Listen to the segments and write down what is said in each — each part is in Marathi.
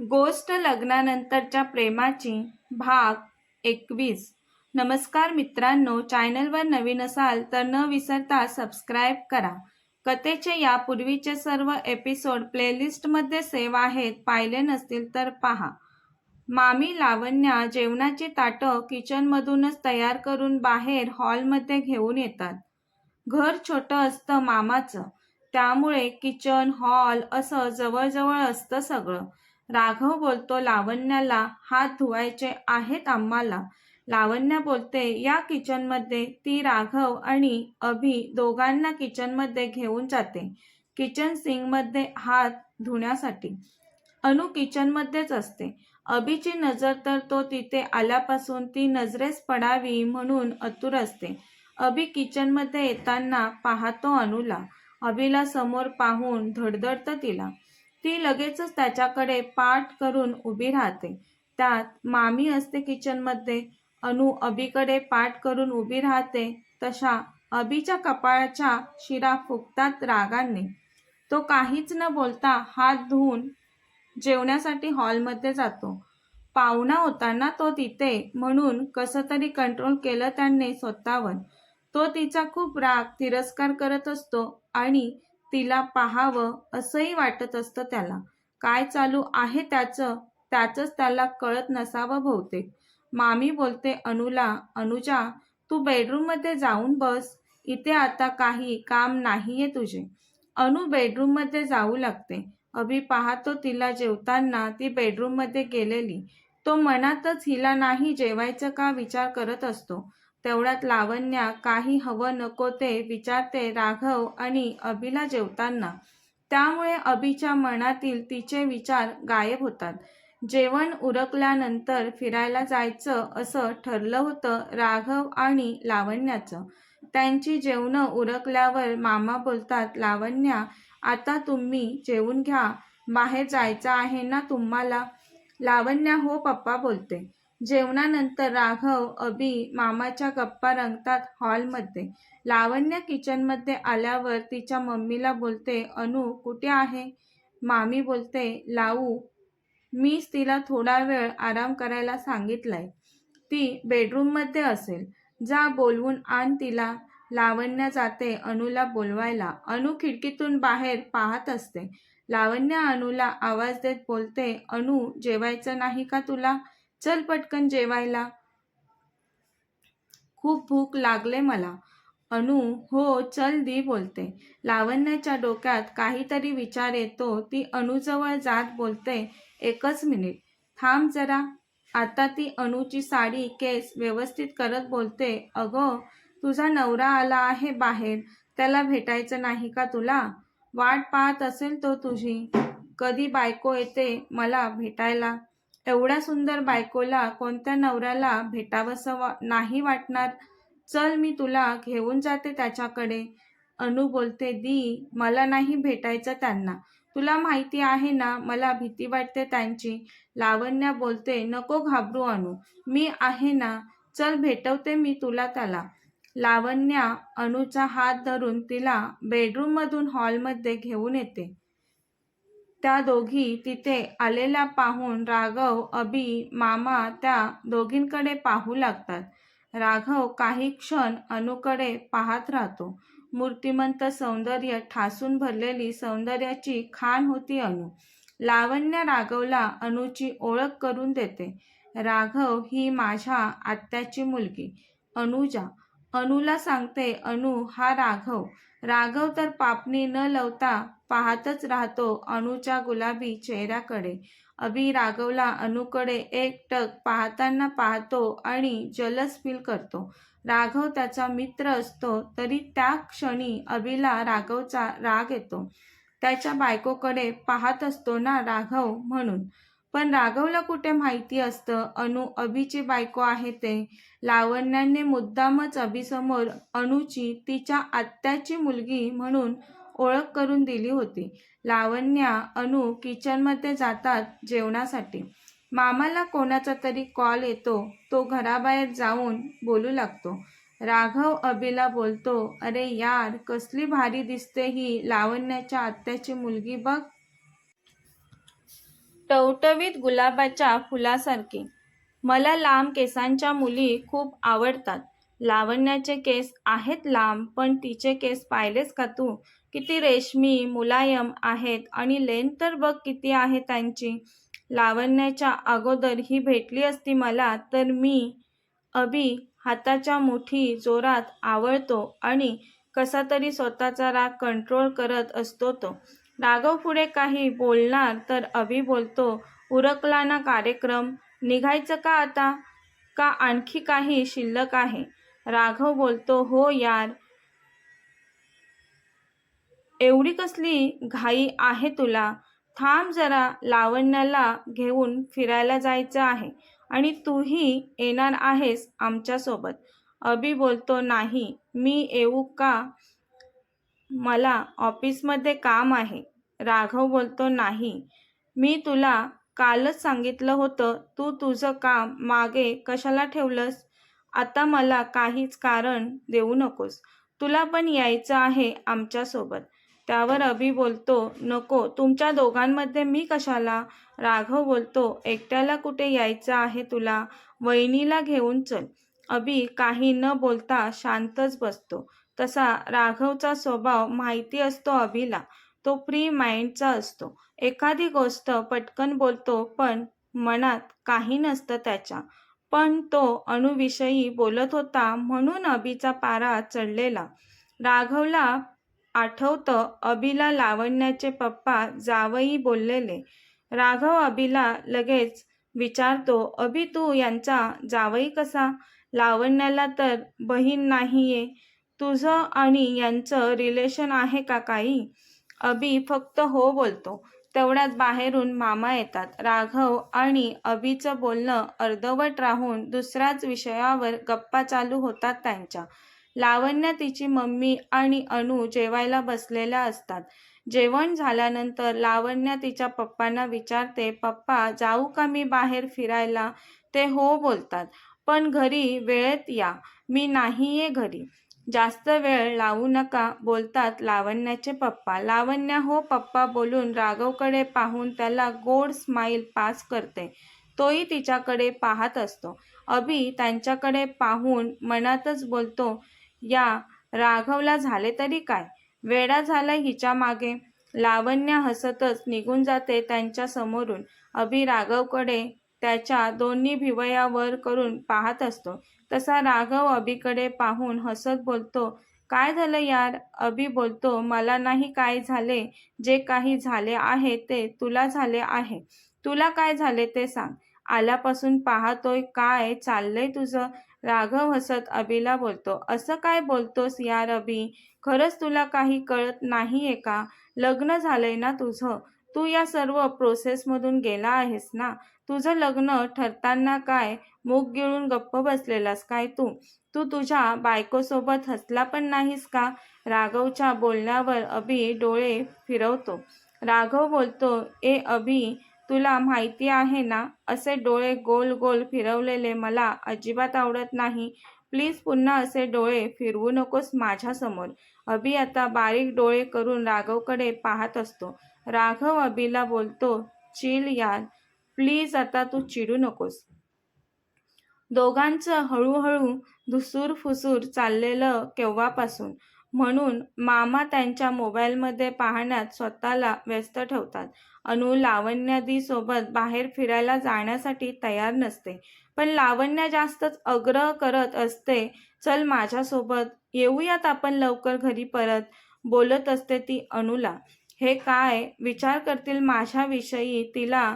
गोष्ट लग्नानंतरच्या प्रेमाची भाग एकवीस. नमस्कार मित्रांनो चॅनलवर नवीन असाल तर न विसरता सबस्क्राईब करा. कथेचे यापूर्वीचे सर्व एपिसोड प्लेलिस्टमध्ये सेव आहेत पाहिले नसतील तर पहा. मामी लावण्या जेवणाची ताटं किचनमधूनच तयार करून बाहेर हॉलमध्ये घेऊन येतात. घर छोटं असतं मामाचं. त्यामुळे किचन हॉल असं जवळजवळ असतं सगळं. राघव बोलतो लावण्याला हात धुवायचे आहेत आम्हाला. लावण्या बोलते या किचनमध्ये ती राघव आणि अभि दोघांना किचनमध्ये घेऊन जाते किचन सिंगमध्ये हात धुण्यासाठी. अनु किचनमध्येच असते. अभिची नजर तर तो तिथे आल्यापासून ती नजरेस पडावी म्हणून अतुर असते. अभि किचनमध्ये येताना पाहतो अनुला. अभिला समोर पाहून धडधडतं तिला. ती लगेचच त्याच्याकडे पाठ करून उभी राहते. त्यात मामी असते किचनमध्ये अनु अभिकडे पाठ करून उभी राहते तशा अभिच्या कपाळाच्या शिरा फुगतात रागाने. तो काहीच न बोलता हात धुवून जेवण्यासाठी हॉलमध्ये जातो. पाहुणा होताना तो तिथे म्हणून कसं तरी कंट्रोल केलं त्यांनी स्वतःवर. तो तिचा खूप राग तिरस्कार करत असतो आणि तिला पाहावं असंही वाटत असतं त्याला. काय चालू आहे त्याचं? त्याचंच त्याला कळत नसावं बहुतेक. मामी बोलते अनुला अनुजा तू बेडरूममध्ये जाऊन बस. इथे आता काही काम नाहीये तुझे. अनु बेडरूममध्ये जाऊ लागते. अभि पाहतो तिला जेवताना ती बेडरूममध्ये गेलेली. तो मनातच हिला नाही जेवायचं का विचार करत असतो. तेवढ्यात लावण्या काही हवं नको ते विचारते राघव आणि अभिला जेवताना. त्यामुळे अभिच्या मनातील तिचे विचार गायब होतात. जेवण उरकल्यानंतर फिरायला जायचं असं ठरलं होतं राघव आणि लावण्याचं. त्यांची जेवणं उरकल्यावर मामा बोलतात लावण्या आता तुम्ही जेवून घ्या. बाहेर जायचं आहे ना तुम्हाला? लावण्या हो पप्पा बोलते. जेवणानंतर राघव अभी मामाच्या गप्पा रंगतात हॉलमध्ये. लावण्य किचनमध्ये आल्यावर तिच्या मम्मीला बोलते अनु कुठे आहे? मामी बोलते लावू मीच तिला थोडा वेळ आराम करायला सांगितलाय. ती बेडरूममध्ये असेल. जा बोलवून आण तिला. लावण्य जाते अनुला बोलवायला. अनु खिडकीतून बाहेर पाहत असते. लावण्य अनुला आवाज देत बोलते अनु जेवायचं नाही का तुला? चल पटकन जेवायला. खूप भूक लागले मला. अनु हो चल दी बोलते. लावण्याच्या डोक्यात काहीतरी विचार येतो ती अनुजवळ जात बोलते. एकच मिनिट. थांब जरा. आता ती अनुची साडी केस व्यवस्थित करत बोलते. अगं तुझा नवरा आला आहे बाहेर. त्याला भेटायचं नाही का तुला? वाट पाहत असेल तो तुझी. कधी बायको येते मला भेटायला? एवढ्या सुंदर बायकोला कोणत्या नवऱ्याला भेटावंसं वा नाही वाटणार? चल मी तुला घेऊन जाते त्याच्याकडे. अनु बोलते दी मला नाही भेटायचं त्यांना. तुला माहिती आहे ना मला भीती वाटते त्यांची. लावण्या बोलते नको घाबरू अनु. मी आहे ना. चल भेटवते मी तुला त्याला. लावण्या अनुचा हात धरून तिला बेडरूममधून हॉलमध्ये घेऊन येते. त्या दोघी तिथे आलेल्या पाहून राघव अभि मामा त्या दोघींकडे पाहू लागतात. राघव काही क्षण अनुकडे पाहत राहतो. मूर्तिमंत सौंदर्य ठासून भरलेली सौंदर्याची खाण होती अनु. लावण्य राघवला अनुची ओळख करून देते. राघव ही माझ्या आत्याची मुलगी. अनुजा. अनुला सांगते अनु हा राघव. राघव तर पापणी न लवता पाहतच राहतो अनुच्या गुलाबी चेहऱ्याकडे. अभि राघवला अनुकडे एक टक पाहताना पाहतो आणि जलस फील करतो. राघव त्याचा मित्र असतो तरी त्या क्षणी अभिला राघवचा राग येतो. त्याच्या बायकोकडे पाहत असतो ना राघव म्हणून. पण राघवला कुठे माहिती असतं? अनु अभिची बायको आहे ते. लावण्याने मुद्दामच अभिसमोर अनुची तिच्या आत्याची मुलगी म्हणून ओळख करून दिली होती. लावण्या अनु किचनमध्ये जातात जेवणासाठी. मामाला कोणाचा तरी कॉल येतो तो घराबाहेर जाऊन बोलू लागतो. राघव अभिला बोलतो अरे यार कसली भारी दिसते ही लावण्याच्या आत्याची मुलगी बघ. टवटवीत गुलाबाच्या फुलासारखी. मला लांब केसांच्या मुली खूप आवडतात. लावण्याचे केस आहेत लांब पण तिचे केस पाहिलेस का तू? किती रेशमी मुलायम आहेत आणि लेन तर बघ किती आहे त्यांची. लावण्याच्या अगोदर ही भेटली असती मला तर मी अभि हाताच्या मुठी जोरात आवळतो आणि कसा तरी स्वतःचा राग कंट्रोल करत असतो तो. राघव पुढे काही बोलणार तर अभि बोलतो उरकला ना कार्यक्रम? निघायचं का आता? का आणखी काही शिल्लक आहे? राघव बोलतो हो यार. एवढी कसली घाई आहे तुला? थांब जरा लावण्याला घेऊन फिरायला जायचं आहे आणि तूही येणार आहेस आमच्यासोबत. अभि बोलतो नाही मी येऊ का? मला ऑफिसमध्ये काम आहे. राघव बोलतो नाही मी तुला कालच सांगितलं होतं. तू तुझं काम मागे कशाला ठेवलंस? आता मला काहीच कारण देऊ नकोस. तुला पण यायचं आहे आमच्यासोबत. त्यावर अभि बोलतो नको तुमच्या दोघांमध्ये मी कशाला? राघव बोलतो एकट्याला कुठे यायचं आहे तुला? वहिनीला घेऊन चल. अभि काही न बोलता शांतच बसतो. तसा राघवचा स्वभाव माहिती असतो अभिला. तो फ्री माइंडचा असतो. एखादी गोष्ट पटकन बोलतो पण मनात काही नसतं त्याच्या. पण तो अणुविषयी बोलत होता म्हणून अभिचा पारा चढलेला. राघवला आठवतं अभिला लावण्याचे पप्पा जावई बोललेले. राघव अभिला लगेच विचारतो अभि तू यांचा जावई कसा? लावण्याला तर बहीण नाहीये. तुझं आणि यांचं रिलेशन आहे का काही? अभि फक्त हो बोलतो. तेवढ्यात बाहेरून मामा येतात. राघव आणि अभिचं बोलणं अर्धवट राहून दुसऱ्याच विषयावर गप्पा चालू होतात त्यांच्या. लावण्य तिची मम्मी आणि अनु जेवायला बसलेल्या असतात. जेवण झाल्यानंतर लावण्य तिच्या पप्पांना विचारते पप्पा जाऊ का मी बाहेर फिरायला? ते हो बोलतात. पण घरी वेळेत या. मी नाही घरी. जास्त वेळ लावू नका बोलतात लावण्याचे पप्पा. लावण्या हो पप्पा बोलून राघवकडे पाहून त्याला गोड स्माईल पास करते. तोही तिच्याकडे पाहत असतो. अभि त्यांच्याकडे पाहून मनातच बोलतो या राघवला झाले तरी काय? वेडा झाला हिच्या मागे. लावण्य हसतच निघून जाते त्यांच्या समोरून. अभि राघवकडे त्याच्या दोन्ही भिवयावर करून पाहत असतो. तसा राघव अभिकडे पाहून हसत बोलतो काय झालं यार? अभि बोलतो मला नाही काय झाले जे काही झाले आहे ते तुला झाले आहे. तुला काय झाले ते सांग. आल्यापासून पाहतोय काय चाललंय तुझं. राघव हसत अभिला बोलतो असं काय बोलतोस यार अभि खरंच तुला काही कळत नाहीये का? लग्न झालंय ना तुझं? तू या सर्व प्रोसेसमधून गेला आहेस ना? तुझं लग्न ठरताना काय? मूग गिळून गप्प बसलेलास काय तू? तू तुझ्या बायकोसोबत हसला पण नाहीस का? राघवच्या बोलण्यावर अभि डोळे फिरवतो. राघव बोलतो ए अभि तुला माहिती आहे ना असे डोळे गोल गोल फिरवलेले मला अजिबात आवडत नाही. प्लीज पुन्हा असे डोळे फिरवू नकोस माझ्यासमोर. अभि आता बारीक डोळे करून राघवकडे पाहत असतो. राघव अभिला बोलतो चिल यार प्लीज आता तू चिडू नकोस. दोघांचं हळूहळू धुसूर फुसूर चाललेलं केव्हापासून? म्हणून मामा त्यांच्या मोबाईलमध्ये पाहण्यात स्वतःला व्यस्त ठेवतात. अनु लावण्यादीसोबत बाहेर फिरायला जाण्यासाठी तयार नसते. पण लावण्य जास्तच आग्रह करत असते चल माझ्यासोबत येऊयात आपण लवकर घरी परत बोलत असते ती अनुला. हे काय? विचार करतील माझ्याविषयी तिला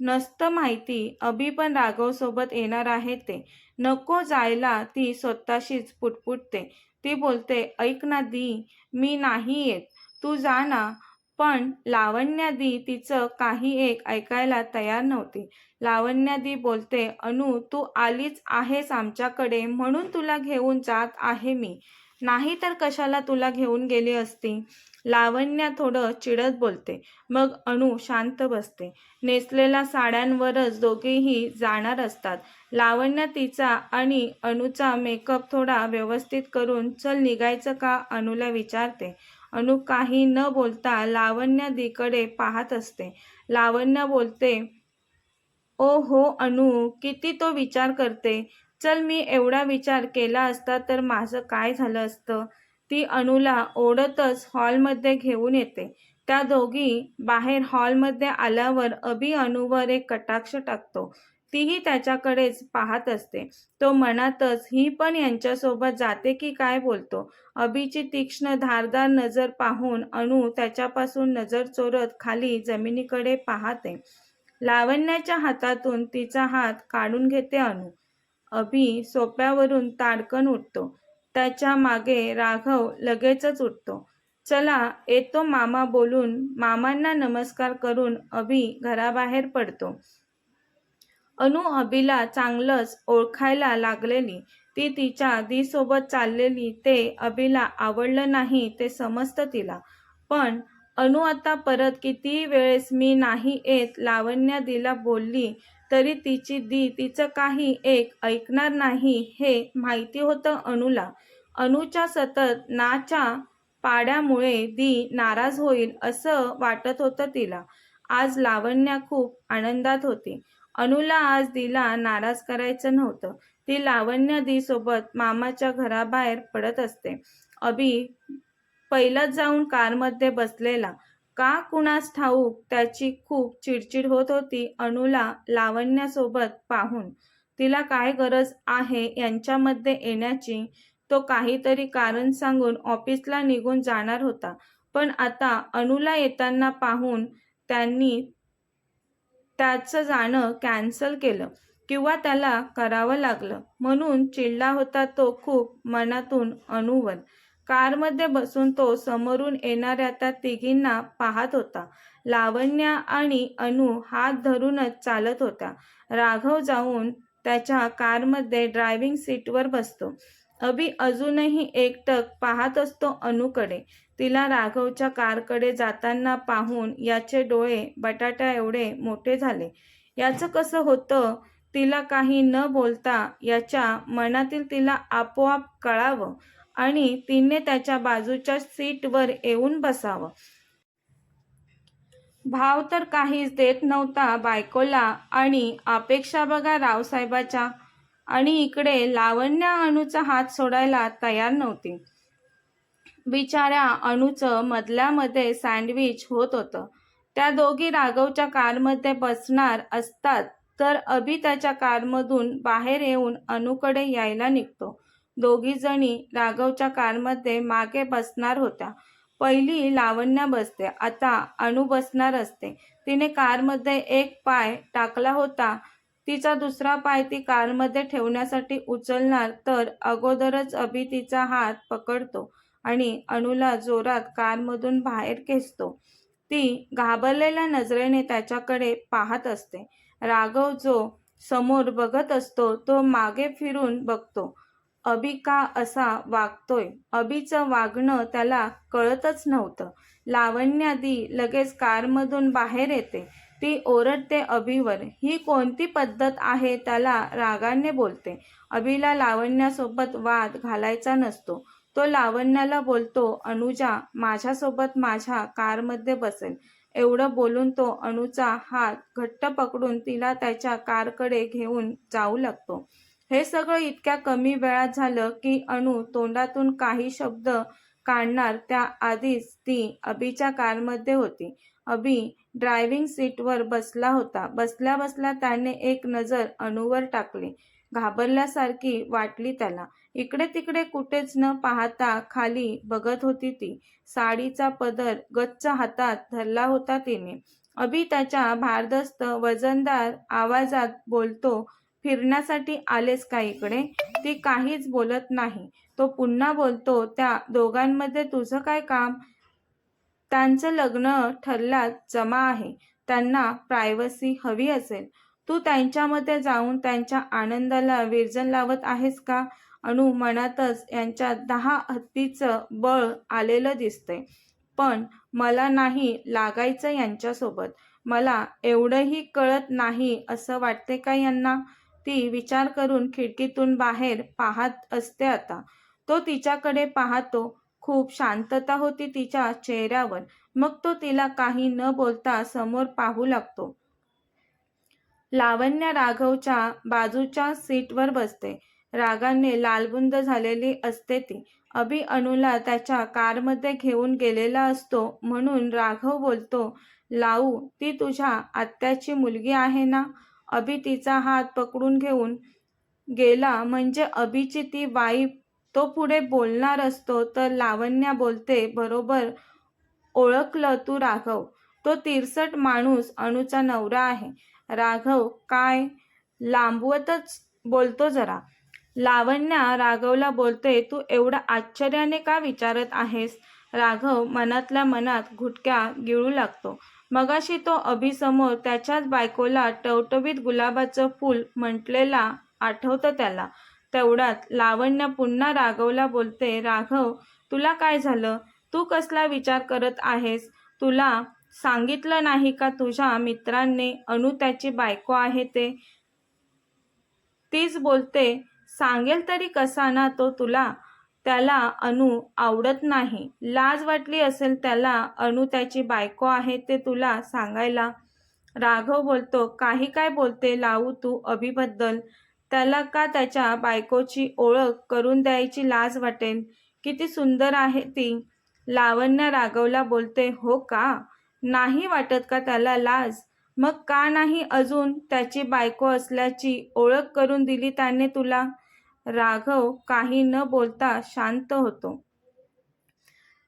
नसतं माहिती. अभि पण राघवसोबत येणार आहे ते. नको जायला ती स्वतःशीच पुटपुटते. ती बोलते ऐक ना दी मी नाही येत. तू जा ना. पण लावण्यादी तिचं काही एक ऐकायला तयार नव्हती. लावण्यादी बोलते अनु तू आलीच आहेस आमच्याकडे म्हणून तुला घेऊन जात आहे मी. नाही तर कशाला तुला घेऊन गेली असती? लावण्या थोडं चिडत बोलते. मग अनु शांत बसते. नेसलेल्या साड्यांवरच दोघेही जाणार असतात. लावण्य तिचा आणि अणुचा मेकअप थोडा व्यवस्थित करून चल निघायचं का? अनुला विचारते. अनु काही न बोलता लावण्या दीकडे पाहत असते. लावण्या बोलते ओ हो अनु किती तो विचार करते. चल मी एवढा विचार केला असता तर माझं काय झालं असतं? ती अनुला ओढतच हॉलमध्ये घेऊन येते. त्या दोघी बाहेर हॉलमध्ये आल्यावर अभि अनुवर एक कटाक्ष टाकतो. तीही त्याच्याकडेच पाहत असते. तो मनातच ही पण यांच्यासोबत जाते की काय? बोलतो. अभिची तीक्ष्ण धारदार नजर पाहून अनु त्याच्यापासून नजर चोरत खाली जमिनीकडे पाहते. लावण्याच्या हातातून तिचा हात काढून घेते अनु. अभि सोप्यावरून ताडकन उठतो. त्याच्यामागे राघव लगेचच उठतो. चला येतो मामा बोलून. मामांना नमस्कार करून अभि घराबाहेर पडतो. अनु अभिला चांगलंच ओळखायला लागलेली. ती तिच्या दीसोबत चाललेली ते अभिला आवडलं नाही ते समजतं तिला. पण अनु आता परत कितीही वेळेस मी नाही येत लावण्या दिला बोलली तरी तिची दी तिचं काही एक ऐकणार नाही हे माहिती होतं अनुला. अनुच्या सतत नाच्या पाड्यामुळे दी नाराज होईल असं वाटत होतं तिला. आज लावण्या खूप आनंदात होती. अनुला आज दिला नाराज करायचं नव्हतं. ती लावण्य दी सोबत मामाच्या घराबाहेर पडत असते. अभि पहिलंच जाऊन कारमध्ये बसलेला. का कुणास ठाऊक त्याची खूप चिडचिड होत होती अनुला लावण्यासोबत पाहून. तिला काय गरज आहे यांच्यामध्ये येण्याची? तो काहीतरी कारण सांगून ऑफिसला निघून जाणार होता. पण आता अनुला येताना पाहून त्यांनी त्याचं जाणं कॅन्सल केलं किंवा त्याला करावं लागलं. म्हणून चिडला होता तो खूप मनातून अनुवर. कारमध्ये बसून तो समोरून येणाऱ्या त्या तिघींना पाहत होता. लावण्या आणि अनु हात धरूनच चालत होत्या. राघव जाऊन त्याच्या कारमध्ये ड्रायव्हिंग सीटवर बसतो. अभि अजूनही एकटक पाहत असतो अनुकडे. तिला राघवच्या कारकडे जाताना पाहून याचे डोळे बटाट्या एवढे मोठे झाले. याचं कसं होतं? तिला काही न बोलता याच्या मनातील तिला आपोआप कळावं. आणि तिने त्याच्या बाजूच्या सीटवर येऊन बसावं. भाव तर काहीच देत नव्हता बायकोला आणि अपेक्षा बघा रावसाहेबाच्या. आणि इकडे लावण्या अणूचा हात सोडायला तयार नव्हती. बिचाऱ्या अणूचं मधल्यामध्ये सँडविच होत होतं. त्या दोघी राघवच्या कारमध्ये बसणार असतात तर अभि त्याच्या कारमधून बाहेर येऊन अणूकडे यायला निघतो. दोघीजणी राघवच्या कारमध्ये मागे बसणार होत्या. पहिली लावण्या बसते आता अणू बसणार असते. तिने कारमध्ये एक पाय टाकला होता. तिचा दुसरा पाय ती कारमध्ये ठेवण्यासाठी उचलणार तर अगोदरच अभि तिचा हात पकडतो आणि अणूला जोरात कारमधून बाहेर खेचतो. ती घाबरलेल्या नजरेने त्याच्याकडे पाहत असते. राघव जो समोर बघत असतो तो मागे फिरून बघतो. अभि का असा वागतोय? अभिचं वागणं त्याला कळतच नव्हतं. लावण्यादी लगेच कारमधून बाहेर येते. ती ओरडते अभिवर ही कोणती पद्धत आहे? त्याला रागाने बोलते. अभिला लावण्यासोबत वाद घालायचा नसतो. तो लावण्याला बोलतो अनुजा माझ्यासोबत माझ्या कारमध्ये बसेल. एवढं बोलून तो अनुचा हात घट्ट पकडून तिला त्याच्या कारकडे घेऊन जाऊ लागतो. हे सगळं इतक्या कमी वेळात झालं की अणु तोंडातून काही शब्द काढणार त्या आधीच ती अभिच्या कारमध्ये होती. अभि ड्रायव्हिंग सीटवर बसला होता. बसल्या बसल्या त्याने एक नजर अनुवर टाकली. घाबरल्यासारखी वाटली त्याला. इकडे तिकडे कुठेच न पाहता खाली बघत होती ती. साडीचा पदर गच्च हातात धरला होता तिने. अभि त्याच्या भारदस्त वजनदार आवाजात बोलतो फिरण्यासाठी आलेस का इकडे? ती काहीच बोलत नाही. तो पुन्हा बोलतो त्या दोघांमध्ये तुझं काय काम? त्यांचं लग्न ठरला जमा आहे. त्यांना प्रायव्हसी हवी असेल. तू त्यांच्यामध्ये जाऊन त्यांच्या आनंदाला विरजन लावत आहेस का? अणु मनातच यांच्या दहा हत्तीचं बळ आलेलं दिसतंय. पण मला नाही लागायचं यांच्यासोबत. मला एवढंही कळत नाही असं वाटते का यांना? ती विचार करून खिडकीतून बाहेर पाहत असते आता. तो तिच्याकडे पाहतो. खूप शांतता होती तिच्या चेहऱ्यावर. मग तो तिला काही न बोलता समोर पाहू लागतो. लावण्य राघवच्या बाजूच्या सीटवर बसते. रागाने लालबुंद झालेली असते ती. अभि अनुला त्याच्या कारमध्ये घेऊन गेलेला असतो म्हणून राघव बोलतो लावू ती तुझ्या आत्याची मुलगी आहे ना? अभि तिचा हात पकडून घेऊन गेला म्हणजे अभिची ती वाईफ तो पुढे बोलणार असतो तर लावण्या बोलते बरोबर ओळखलं तू राघव. तो तिरसट माणूस अणूचा नवरा आहे. राघव काय? लांबवतच बोलतो जरा. लावण्या राघवला बोलते तू एवढं आश्चर्याने का विचारत आहेस? राघव मनातल्या मनात घुटक्या गिळू लागतो. मगाशी तो अभिसमोर त्याच्याच बायकोला टवटवीत गुलाबाचं फूल म्हटलेला आठवतं त्याला. तेवढ्यात लावण्य पुन्हा राघवला बोलते राघव तुला काय झालं? तू कसला विचार करत आहेस? तुला सांगितलं नाही का तुझ्या मित्रांनी अनु त्याची बायको आहे ते? तीच बोलते सांगेल तरी कसा ना तो तुला? त्याला अनु आवडत नाही. लाज वाटली असेल त्याला अनु त्याची बायको आहे ते तुला सांगायला. राघव बोलतो काही काय बोलते लावू तू अभिबद्दल? त्याला का त्याच्या बायकोची ओळख करून द्यायची लाज वाटेल? किती सुंदर आहे ती. लावण्य राघवला बोलते हो का? नाही वाटत का त्याला लाज? मग का नाही अजून त्याची बायको असल्याची ओळख करून दिली त्याने तुला? राघव काही न बोलता शांत होतो.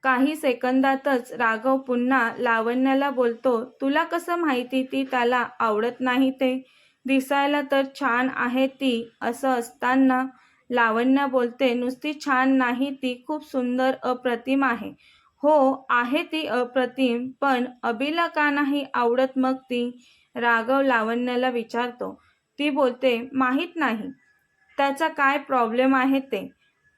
काही सेकंदातच राघव पुन्हा लावण्याला बोलतो तुला कसं माहिती ती त्याला आवडत नाही ते? दिसायला तर छान आहे ती असं असताना लावण्या बोलते नुसती छान नाही ती खूप सुंदर अप्रतिम आहे. हो आहे ती अप्रतिम पण अबीला का नाही आवडत मग ती? राघव लावण्याला विचारतो. ती बोलते माहीत नाही. त्याचा काय प्रॉब्लेम आहे ते.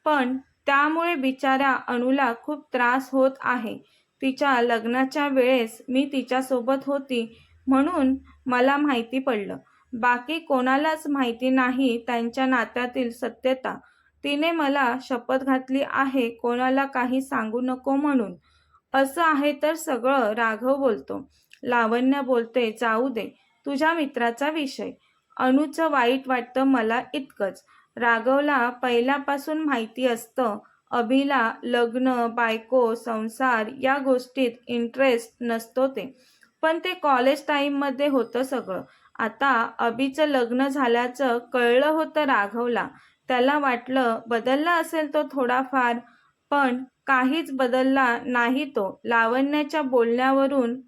पण त्यामुळे बिचाऱ्या अणूला खूप त्रास होत आहे. तिच्या लग्नाच्या वेळेस मी तिच्यासोबत होती म्हणून मला माहिती पडलं. बाकी कोणालाच माहिती नाही त्यांच्या नात्यातील सत्यता. तिने मला शपथ घातली आहे कोणाला काही सांगू नको म्हणून. असं आहे तर सगळं राघव बोलतो. लावण्य बोलते जाऊ दे. तुझ्या मित्राचा विषय. अणूचं वाईट वाटतं मला इतकंच. राघवला पहिल्यापासून माहिती असतं अभिला लग्न बायको संसार या गोष्टीत इंटरेस्ट नसतो ते. पण ते कॉलेज टाईममध्ये होतं सगळं. आता अभिचं लग्न झाल्याचं कळलं होतं राघवला. त्याला वाटलं बदलला असेल तो थोडाफार पण काहीच बदलला नाही तो. लावण्याच्या बोलण्यावरून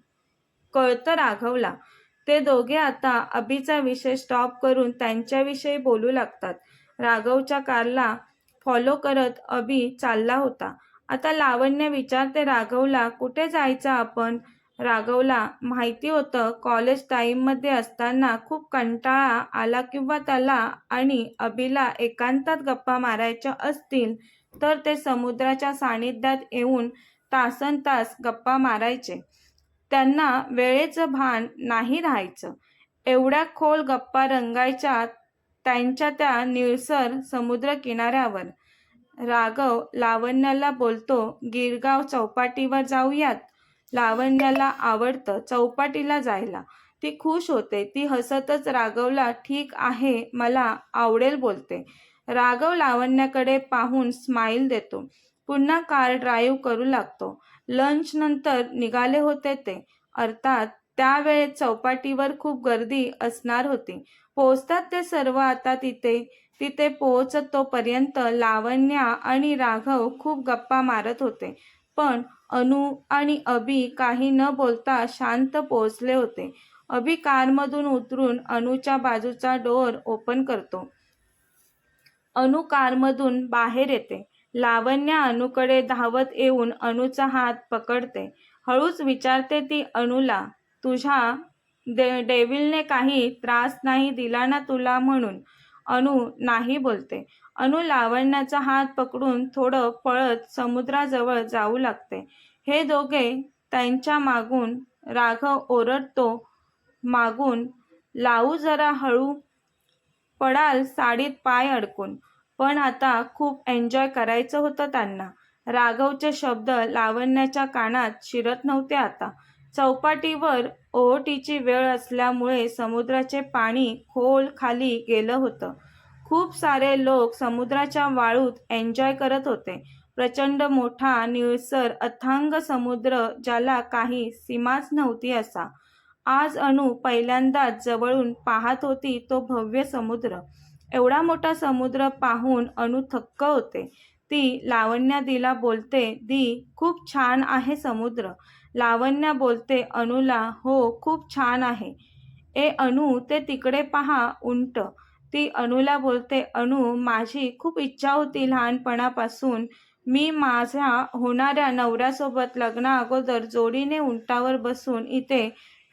कळतं राघवला. ते दोघे आता अभिचा विषय स्टॉप करून त्यांच्याविषयी बोलू लागतात. राघवच्या कारला फॉलो करत अभि चालला होता. आता लावण्य विचारते राघवला कुठे जायचं आपण? राघवला माहिती होतं कॉलेज टाईममध्ये असताना खूप कंटाळा आला किंवा त्याला आणि अभिला एकांतात गप्पा मारायच्या असतील तर ते समुद्राच्या सानिध्यात येऊन तासन तास गप्पा मारायचे. त्यांना वेळेचं भान नाही राहायचं. एवढ्या खोल गप्पा रंगायच्या त्यांच्या त्या निळसर समुद्र किनाऱ्यावर राघव लावण्याला बोलतो गिरगाव चौपाटीवर जाऊयात. लावण्याला आवडतं चौपाटीला जायला. ती खुश होते. ती हसतच राघवला ठीक आहे मला आवडेल बोलते. राघव लावण्याकडे पाहून स्माईल देतो. पुन्हा कार ड्राईव्ह करू लागतो. लंच नंतर निघाले होते ते. अर्थात त्यावेळेत चौपाटीवर खूप गर्दी असणार होती. पोचतात ते सर्व आता तिथे. तिथे पोहोचत तोपर्यंत लावण्या आणि राघव खूप गप्पा मारत होते. पण अनु आणि अभि काही न बोलता शांत पोहोचले होते. अभि कारमधून उतरून अनुच्या बाजूचा डोअर ओपन करतो. अनु कारमधून बाहेर येते. लावण्या अनुकडे धावत येऊन अनुचा हात पकडते. हळूच विचारते ती अनुला तुझ्या दे डेविलने काही त्रास नाही दिला ना तुला म्हणून? अनु नाही बोलते. अनु लावण्याचा हात पकडून थोडं पळत समुद्राजवळ जाऊ लागते. हे दोघे त्यांच्या मागून राघव ओरडतो मागून लावू जरा हळू. पडाल साडीत पाय अडकून. पण आता खूप एन्जॉय करायचं होतं त्यांना. राघवचे शब्द लावण्याच्या कानात शिरत नव्हते आता. चौपाटीवर ओहोटीची वेळ असल्यामुळे समुद्राचे पाणी खोल खाली गेलं होतं. खूप सारे लोक समुद्राच्या वाळूत एन्जॉय करत होते. प्रचंड मोठा निळसर अथांग समुद्र ज्याला काही सीमाच नव्हती असा. आज अनु पहिल्यांदाच जवळून पाहत होती तो भव्य समुद्र. एवढा मोठा समुद्र पाहून अनु थक्क होते. ती लावण्या दिला बोलते दी खूप छान आहे समुद्र. लावण्या बोलते अनुला हो खूप छान आहे. ए अनु ते तिकडे पहा उंट. ती अनुला बोलते अनु माझी खूप इच्छा होती लहानपणापासून. मी माझ्या होणाऱ्या नवऱ्यासोबत लग्ना अगोदर जोडीने उंटावर बसून इथे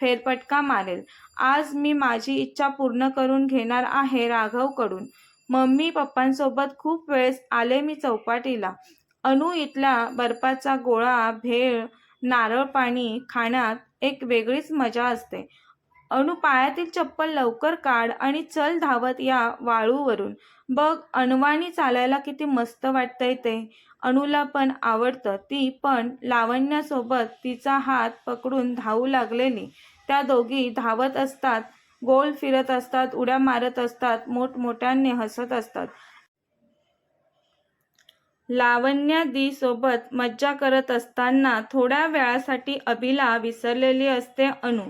फेरफटका मारेल. आज मी माझी इच्छा पूर्ण करून घेणार आहे राघवकडून. मम्मी पप्पांसोबत खूप वेळेस आले मी चौपाटीला. अनु इथला बर्फाचा गोळा भेळ नारळ पाणी खाण्यात एक वेगळीच मजा असते. अनु पायातील चप्पल लवकर काढ आणि चल धावत या वाळूवरून. बघ अनवाणी चालायला किती मस्त वाटतंय ते. अनुला पण आवडतं. ती पण लावण्यासोबत तिचा हात पकडून धावू लागलेली. त्या दोघी धावत असतात गोल फिरत असतात उड्या मारत असतात मोठमोठ्याने हसत असतात. लावण्या दी सोबत मज्जा करत असताना थोड्या वेळासाठी अभिला विसरलेली असते अणु.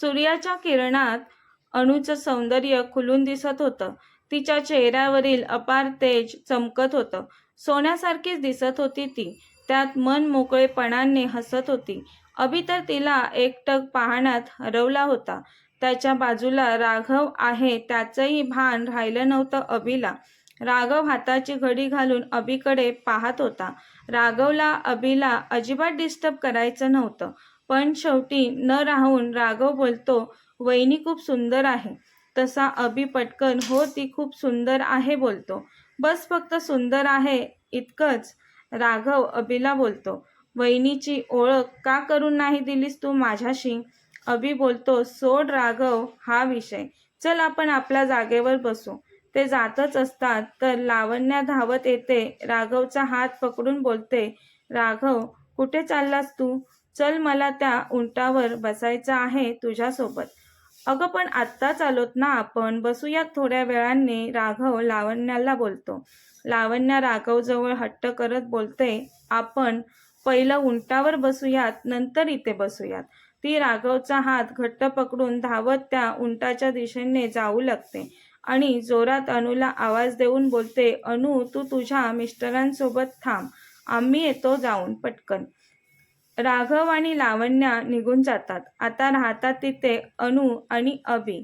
सूर्याच्या किरणात अणूचं सौंदर्य खुलून दिसत होतं. तिच्या चेहऱ्यावरील अपार तेज चमकत होतं. सोन्यासारखीच दिसत होती ती. त्यात मन मोकळेपणाने हसत होती. अभि तर तिला एकटक पाहण्यात हरवला होता. त्याच्या बाजूला राघव आहे त्याचंही भान राहिलं नव्हतं अभिला. राघव हाताची घडी घालून अभिकडे पाहत होता. राघवला अभिला अजिबात डिस्टर्ब करायचं नव्हतं. पण शेवटी न राहून राघव बोलतो वहिनी खूप सुंदर आहे. तसा अभि पटकन हो ती खूप सुंदर आहे बोलतो. बस फक्त सुंदर आहे इतकंच राघव अभिला बोलतो. वहिनीची ओळख का करून नाही दिलीस तू माझ्याशी? अभि बोलतो सोड राघव हा विषय. चल आपण आपल्या जागेवर बसू. ते जातच असतात तर लावण्या धावत येते. राघवचा हात पकडून बोलते राघव कुठे चाललास तू? चल मला त्या उंटावर बसायचं आहे तुझ्यासोबत. अगं पण आत्ताच आलोत ना आपण. बसूयात थोड्या वेळाने. राघव लावण्याला बोलतो. लावण्या राघवजवळ हट्ट करत बोलते आपण पहिलं उंटावर बसूयात नंतर इथे बसूयात. ती राघवचा हात घट्ट पकडून धावत त्या उंटाच्या दिशेने जाऊ लागते आणि जोरात अनुला आवाज देऊन बोलते अनु तू तुझ्या मिस्टरांसोबत थांब. आम्ही येतो जाऊन पटकन. राघव आणि लावण्या निघून जातात. आता राहतात तिथे अनु आणि अभि.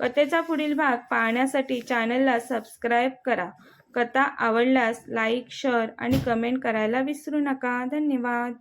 कथेचा पुढील भाग पाहण्यासाठी चॅनलला सबस्क्राईब करा. कथा आवडल्यास लाईक शेअर आणि कमेंट करायला विसरू नका. धन्यवाद.